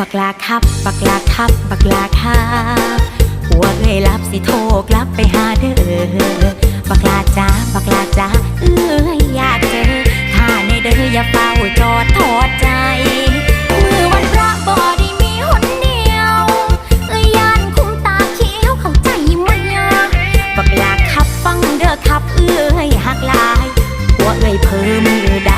บักลาครับ บักลาครับ บักลาครับหัวเอ้ยรับสิโทกลับไปหาเธอบักลาจ้าบักลาจ้าเอ้ยอยากเจอถ้าในเด้ออย่าเฝ้าจอดทอดใจมือวันระบอไมีหนเดียวอ้ยานคุมตาเขียวเข้าใจมั้ยบกลาครับฟังเด้อครับเอ้ยหักลายหัวเอ้ยเพิ่มมือดา